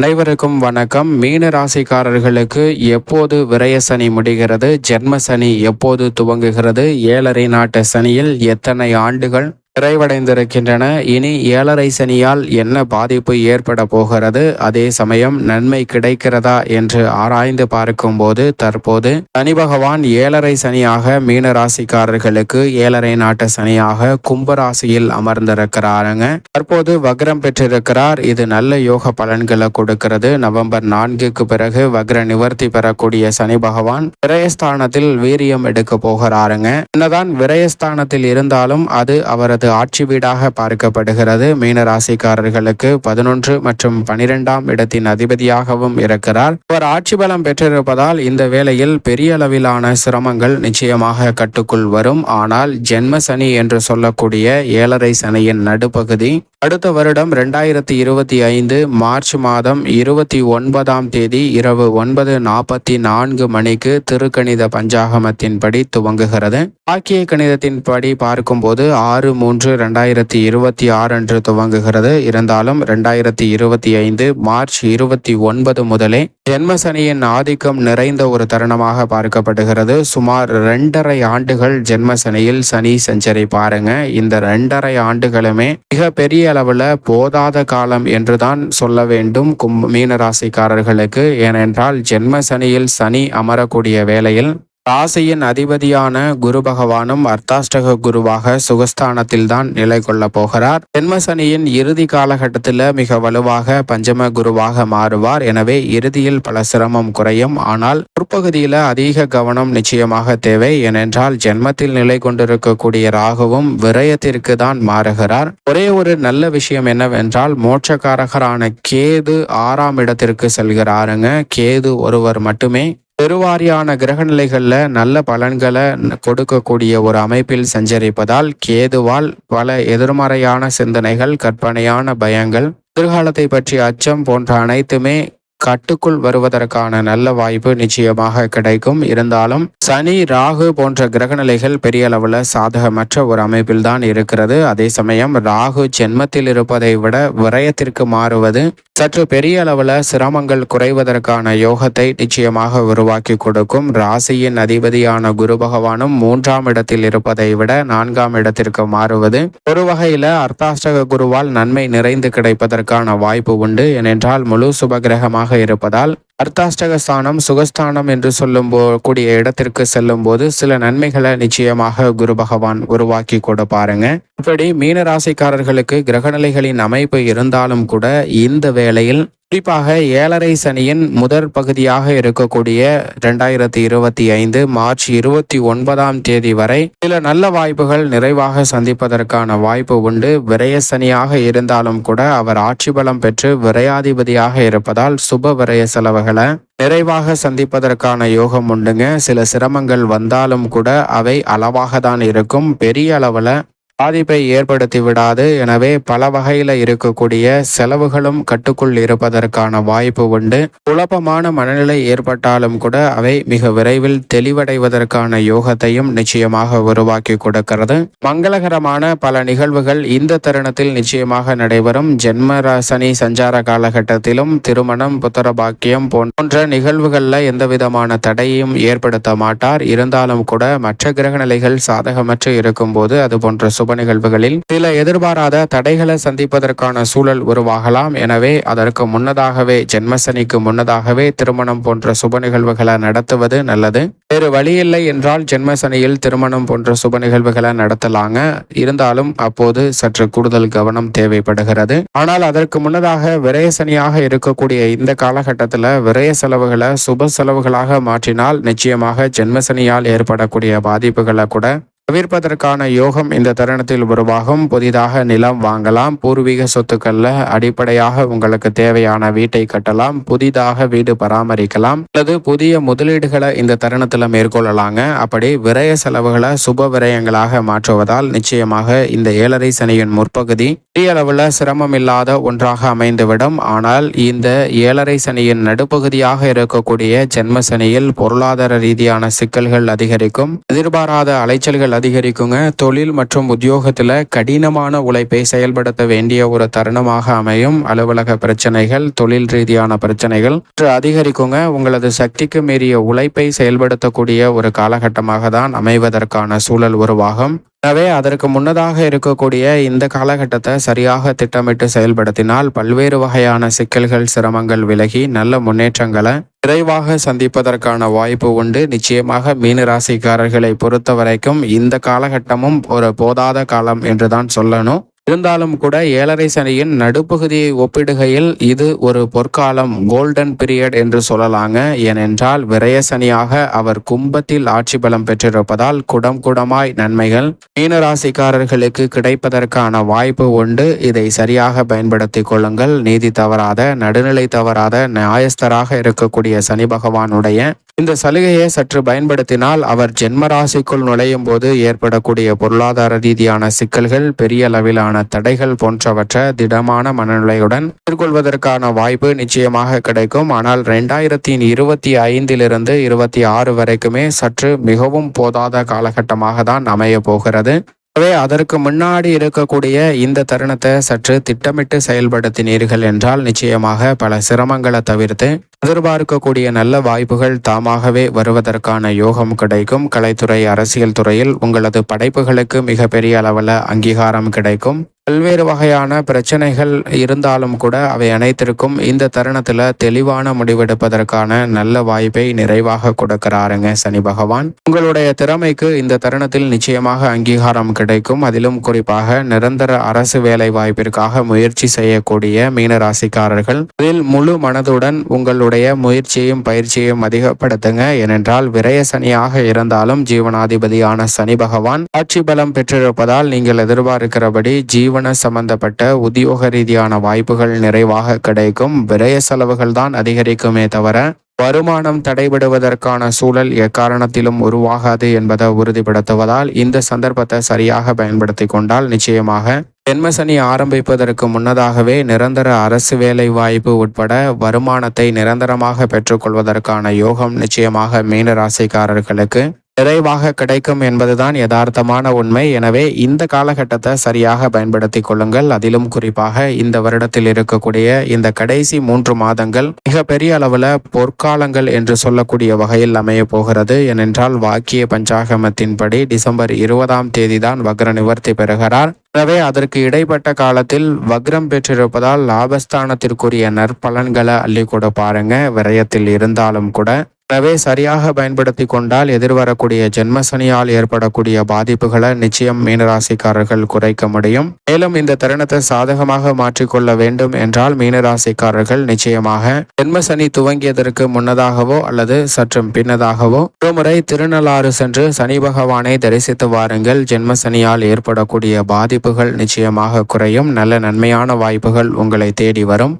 அனைவருக்கும் வணக்கம். மீன ராசிக்காரர்களுக்கு எப்போது விரய சனி முடிகிறது? ஜென்ம சனி எப்போது துவங்குகிறது? ஏழரை நாட்டு சனியில் எத்தனை ஆண்டுகள் நிறைவடைந்திருக்கின்றன. இனி ஏழரை சனியால் என்ன பாதிப்பு ஏற்பட போகிறது? அதே சமயம் நன்மை கிடைக்கிறதா என்று ஆராய்ந்து பார்க்கும்போது தற்போது சனி பகவான் ஏழரை சனியாக மீன ராசிக்காரர்களுக்கு ஏழரை நாட்டு சனியாக கும்பராசியில் அமர்ந்திருக்கிறாருங்க. தற்போது வக்ரம் பெற்றிருக்கிறார். இது நல்ல யோக பலன்களை கொடுக்கிறது. நவம்பர் நான்குக்கு பிறகு வக்ர நிவர்த்தி பெறக்கூடிய சனி பகவான் விரயஸ்தானத்தில் வீரியம் எடுக்க போகிறாருங்க. என்னதான் விரயஸ்தானத்தில் இருந்தாலும் அது அவரது ஆட்சி வீடாக பார்க்கப்படுகிறது. மீன ராசிக்காரர்களுக்கு பதினொன்று மற்றும் பனிரெண்டாம் இடத்தின் அதிபதியாகவும் இருக்கிறார். அவர் ஆட்சி பலம் பெற்றிருப்பதால் இந்த வேளையில் பெரிய அளவிலான சிரமங்கள் நிச்சயமாக கட்டுக்குள் வரும். ஆனால் ஜென்ம சனி என்று சொல்லக்கூடிய ஏழரை சனியின் நடுப்பகுதி அடுத்த வருடம் ரெண்டாயிரத்தி இருபத்தி ஐந்து மார்ச் மாதம் இருபத்தி ஒன்பதாம் தேதி இரவு ஒன்பது நாற்பத்தி நான்கு மணிக்கு திருக்கணித பஞ்சாகமத்தின்படி துவங்குகிறது. ஆக்கிய கணிதத்தின்படி பார்க்கும்போது ஆறு மூன்று ரெண்டாயிரத்தி இருபத்தி ஆறு அன்று துவங்குகிறது. இருந்தாலும் ரெண்டாயிரத்தி இருபத்தி ஐந்து மார்ச் இருபத்தி ஒன்பது முதலே ஜென்மசனியின் ஆதிக்கம் நிறைந்த ஒரு தருணமாக பார்க்கப்படுகிறது. சுமார் ரெண்டரை ஆண்டுகள் ஜென்மசனியில் சனி செஞ்சரி பாருங்க. இந்த ரெண்டரை ஆண்டுகளுமே மிகப்பெரிய பெரிய போதாத காலம் என்றுதான் சொல்ல வேண்டும் கும் மீனராசிக்காரர்களுக்கு. ஏனென்றால் ஜென்ம சனியில் சனி அமரக்கூடிய வேளையில் ராசியின் அதிபதியான குரு பகவானும் அர்த்தாஷ்டக குருவாக சுகஸ்தானத்தில்தான் நிலை கொள்ள போகிறார். ஜென்மசனியின் இறுதி காலகட்டத்தில் மிக வலுவாக பஞ்சம குருவாக மாறுவார். எனவே இறுதியில் பல சிரமம் குறையும். ஆனால் முற்பகுதியில் அதிக கவனம் நிச்சயமாக தேவை. ஏனென்றால் ஜென்மத்தில் நிலை கொண்டிருக்கக்கூடிய ராகுவும் விரயத்திற்கு தான் மாறுகிறார். ஒரே ஒரு நல்ல விஷயம் என்னவென்றால் மோட்சக்காரகரான கேது ஆறாம் இடத்திற்கு செல்கிறாருங்க. கேது ஒருவர் மட்டுமே பெருவாரியான கிரகநிலைகளில் நல்ல பலன்களை கொடுக்கக்கூடிய ஒரு அமைப்பில் சஞ்சரிப்பதால் கேதுவால் பல எதிர்மறையான சிந்தனைகள் கற்பனையான பயங்கள் எதிர்காலத்தை பற்றிய அச்சம் போன்ற அனைத்துமே கட்டுக்குள் வருவதற்கான நல்ல வாய்ப்பு நிச்சயமாக கிடைக்கும். இருந்தாலும் சனி ராகு போன்ற கிரகநிலைகள் பெரிய அளவில் சாதகமற்ற ஒரு அமைப்பில் தான் இருக்கிறது. அதே சமயம் ராகு ஜென்மத்தில் இருப்பதை விட விரயத்திற்கு மாறுவது சற்று பெரிய அளவில் சிரமங்கள் குறைவதற்கான யோகத்தை நிச்சயமாக உருவாக்கி கொடுக்கும். ராசியின் அதிபதியான குரு பகவானும் மூன்றாம் இடத்தில் இருப்பதை விட நான்காம் இடத்திற்கு மாறுவது ஒரு வகையில அர்த்தாஷ்டக குருவால் நன்மை நிறைந்து கிடைப்பதற்கான வாய்ப்பு உண்டு. ஏனென்றால் முழு சுபகிரகமாக இருப்பதால் அர்த்தாஷ்டக ஸ்தானம் சுகஸ்தானம் என்று சொல்லும் கூடிய இடத்திற்கு செல்லும் போது சில நன்மைகளை நிச்சயமாக குரு பகவான் உருவாக்கி பாருங்க. இப்படி மீன ராசிக்காரர்களுக்கு கிரகநிலைகளின் அமைப்பு இருந்தாலும் கூட இந்த வேளையில் குறிப்பாக ஏழரை சனியின் முதற் பகுதியாக இருக்கக்கூடிய இரண்டாயிரத்தி இருபத்தி ஐந்து மார்ச் இருபத்தி ஒன்பதாம் தேதி வரை சில நல்ல வாய்ப்புகள் நிறைவாக சந்திப்பதற்கான வாய்ப்பு உண்டு. விரய சனியாக இருந்தாலும் கூட அவர் ஆட்சி பலம் பெற்று விரையாதிபதியாக இருப்பதால் சுப விரய செலவுகள் நிறைவாக சந்திப்பதற்கான யோகம் உண்டுங்க. சில சிரமங்கள் வந்தாலும் கூட அவை அளவாக தான் இருக்கும். பெரிய அளவில் பாதிப்பை ஏற்படுத்தி விடாது. எனவே பல வகையில இருக்கக்கூடிய செலவுகளும் கட்டுக்குள் இருப்பதற்கான வாய்ப்பு உண்டு. குழப்பமான மனநிலை ஏற்பட்டாலும் கூட அவை மிக விரைவில் தெளிவடைவதற்கான யோகத்தையும் நிச்சயமாக உருவாக்கி கொடுக்கிறது. மங்களகரமான பல நிகழ்வுகள் இந்த தருணத்தில் நிச்சயமாக நடைபெறும். ஜென்மராசனி சஞ்சார காலகட்டத்திலும் திருமணம் புத்தர பாக்கியம் போன்ற நிகழ்வுகள்ல எந்த விதமான தடையும் ஏற்படுத்த மாட்டார். இருந்தாலும் கூட மற்ற கிரக நிலைகள் சாதகமற்று இருக்கும் போது அது போன்ற சுப நிகழ்வுகளில் சில எதிர்பாராத தடைகளை சந்திப்பதற்கான சூழல் உருவாகலாம். எனவே அதற்கு முன்னதாகவே ஜென்மசனிக்கு முன்னதாகவே திருமணம் போன்ற சுப நிகழ்வுகளை நடத்துவது நல்லது. வேறு வழியில்லை என்றால் ஜென்மசனியில் திருமணம் போன்ற சுப நிகழ்வுகளை நடத்தலாங்க. இருந்தாலும் அப்போது சற்று கூடுதல் கவனம் தேவைப்படுகிறது. ஆனால் அதற்கு முன்னதாக விரயசனியாக இருக்கக்கூடிய இந்த காலகட்டத்தில் விரய செலவுகளை சுப செலவுகளாக மாற்றினால் நிச்சயமாக ஜென்மசனியால் ஏற்படக்கூடிய பாதிப்புகளை கூட தவிர்ப்பதற்கான யோகம் இந்த தருணத்தில் உருவாகும். புதிதாக நிலம் வாங்கலாம். பூர்வீக சொத்துக்கள்ல அடிப்படையாக உங்களுக்கு தேவையான வீட்டை கட்டலாம். புதிதாக வீடு பராமரிக்கலாம். அல்லது புதிய முதலீடுகளை இந்த தருணத்தில் மேற்கொள்ளலாங்க. அப்படி விரய செலவுகளை சுப விரயங்களாக மாற்றுவதால் நிச்சயமாக இந்த ஏழரை சனியின் முற்பகுதி பெரிய அளவில் சிரமம் இல்லாத ஒன்றாக அமைந்துவிடும். ஆனால் இந்த ஏழரை சனியின் நடுப்பகுதியாக இருக்கக்கூடிய ஜென்ம சனியில் பொருளாதார ரீதியான சிக்கல்கள் அதிகரிக்கும். எதிர்பாராத அலைச்சல்கள் அதிகரிக்குங்க. தொழில் மற்றும் உத்தியோகத்தில் கடினமான உழைப்பை செயல்படுத்த வேண்டிய ஒரு தருணமாக அமையும். அலுவலக பிரச்சனைகள் தொழில் ரீதியான பிரச்சனைகள் அதிகரிக்குங்க. உங்களது சக்திக்கு மீறிய உழைப்பை செயல்படுத்தக்கூடிய ஒரு காலகட்டமாக தான் அமைவதற்கான சூழல் உருவாகும். எனவே அதற்கு முன்னதாக இருக்கக்கூடிய இந்த காலகட்டத்தை சரியாக திட்டமிட்டு செயல்படுத்தினால் பல்வேறு வகையான சிக்கல்கள் சிரமங்கள் விலகி நல்ல முன்னேற்றங்களை விரைவாக சந்திப்பதற்கான வாய்ப்பு உண்டு. நிச்சயமாக மீன ராசிக்காரர்களை பொறுத்த வரைக்கும் இந்த காலகட்டமும் ஒரு போதாத காலம் என்றுதான் சொல்லணும். இருந்தாலும் கூட ஏழரை சனியின் நடுப்பகுதியை ஒப்பிடுகையில் இது ஒரு பொற்காலம் கோல்டன் பீரியட் என்று சொல்லலாங்க. ஏனென்றால் விரய சனியாக அவர் கும்பத்தில் ஆட்சி பலம் பெற்றிருப்பதால் குடம் குடமாய் நன்மைகள் மீனராசிக்காரர்களுக்கு கிடைப்பதற்கான வாய்ப்பு உண்டு. இதை சரியாக பயன்படுத்திக் கொள்ளுங்கள். நீதி தவறாத நடுநிலை தவறாத நியாயஸ்தராக இருக்கக்கூடிய சனி பகவானுடைய இந்த சலுகையை சற்று பயன்படுத்தினால் அவர் ஜென்மராசிக்குள் நுழையும் போது ஏற்படக்கூடிய பொருளாதார ரீதியான சிக்கல்கள் பெரிய அளவிலான தடைகள் போன்றவற்றை திடமான மனநிலையுடன் எதிர்கொள்வதற்கான வாய்ப்பு நிச்சயமாக கிடைக்கும். ஆனால் ரெண்டாயிரத்தி இருபத்தி ஐந்திலிருந்து இருபத்தி ஆறு வரைக்குமே சற்று மிகவும் போதாத காலகட்டமாக தான் அமைய போகிறது. ஆகவே அதற்கு முன்னாடி இருக்கக்கூடிய இந்த தருணத்தை சற்று திட்டமிட்டு செயல்படுத்தினீர்கள் என்றால் நிச்சயமாக பல சிரமங்களை தவிர்த்து எதிர்பார்க்கக்கூடிய நல்ல வாய்ப்புகள் தாமாகவே வருவதற்கான யோகம் கிடைக்கும். கலைத்துறை அரசியல் துறையில் உங்களது படைப்புகளுக்கு மிகப்பெரிய அளவில் அங்கீகாரம் கிடைக்கும். பல்வேறு வகையான பிரச்சனைகள் இருந்தாலும் கூட அவை அனைத்திற்கும் இந்த தருணத்தில் தெளிவான முடிவெடுப்பதற்கான நல்ல வாய்ப்பை நிறைவாக கொடுக்கிறாருங்க சனி பகவான். உங்களுடைய திறமைக்கு இந்த தருணத்தில் நிச்சயமாக அங்கீகாரம் கிடைக்கும். அதிலும் குறிப்பாக நிரந்தர அரசு வேலை வாய்ப்பிற்காக முயற்சி செய்யக்கூடிய மீனராசிக்காரர்கள். அதில் முழு மனதுடன் உங்களுடைய முயற்சியும் பயிற்சியையும் அதிகப்படுத்துங்க. ஏனென்றால் விரய சனியாக இருந்தாலும் ஜீவனாதிபதியான சனி பகவான் ஆட்சி பலம் பெற்றிருப்பதால் நீங்கள் எதிர்பார்க்கிறபடி ஜீவ நிறுவன சம்பந்தப்பட்ட உத்தியோக ரீதியான வாய்ப்புகள் நிறைவாக கிடைக்கும். விரய செலவுகள் தான் அதிகரிக்குமே தவிர வருமானம் தடைபடுவதற்கான சூழல் எக்காரணத்திலும் உருவாகாது என்பதை உறுதிப்படுத்துவதால் இந்த சந்தர்ப்பத்தை சரியாக பயன்படுத்தி கொண்டால் நிச்சயமாக ஜென்மசனி ஆரம்பிப்பதற்கு முன்னதாகவே நிரந்தர அரசு வேலை வாய்ப்பு உட்பட வருமானத்தை நிரந்தரமாக பெற்றுக்கொள்வதற்கான யோகம் நிச்சயமாக மீனராசிக்காரர்களுக்கு நிறைவாக கிடைக்கும் என்பதுதான் யதார்த்தமான உண்மை. எனவே இந்த காலகட்டத்தை சரியாக பயன்படுத்தி கொள்ளுங்கள். அதிலும் குறிப்பாக இந்த வருடத்தில் இருக்கக்கூடிய இந்த கடைசி மூன்று மாதங்கள் மிக பெரிய பொற்காலங்கள் என்று சொல்லக்கூடிய வகையில் அமைய போகிறது. ஏனென்றால் வாக்கிய பஞ்சாகமத்தின்படி டிசம்பர் இருபதாம் தேதி தான் வக்ர நிவர்த்தி பெறுகிறார். எனவே அதற்கு இடைப்பட்ட காலத்தில் வக்ரம் பெற்றிருப்பதால் லாபஸ்தானத்திற்குரிய நற்பலன்களை அள்ளி கொடுப்பாருங்க விரயத்தில் இருந்தாலும் கூட எனவே சரியாக பயன்படுத்தி கொண்டால் எதிர்வரக்கூடிய ஜென்மசனியால் ஏற்படக்கூடிய பாதிப்புகளை நிச்சயம் மீனராசிக்காரர்கள் குறைக்க முடியும். மேலும் இந்த தருணத்தை சாதகமாக மாற்றிக்கொள்ள வேண்டும் என்றால் மீனராசிக்காரர்கள் நிச்சயமாக ஜென்மசனி துவங்கியதற்கு முன்னதாகவோ அல்லது சற்று பின்னதாகவோ ஒருமுறை திருநள்ளாறு சென்று சனி பகவானை தரிசித்து வாருங்கள். ஜென்மசனியால் ஏற்படக்கூடிய பாதிப்புகள் நிச்சயமாக குறையும். நல்ல நன்மையான வாய்ப்புகள் உங்களை தேடி வரும்.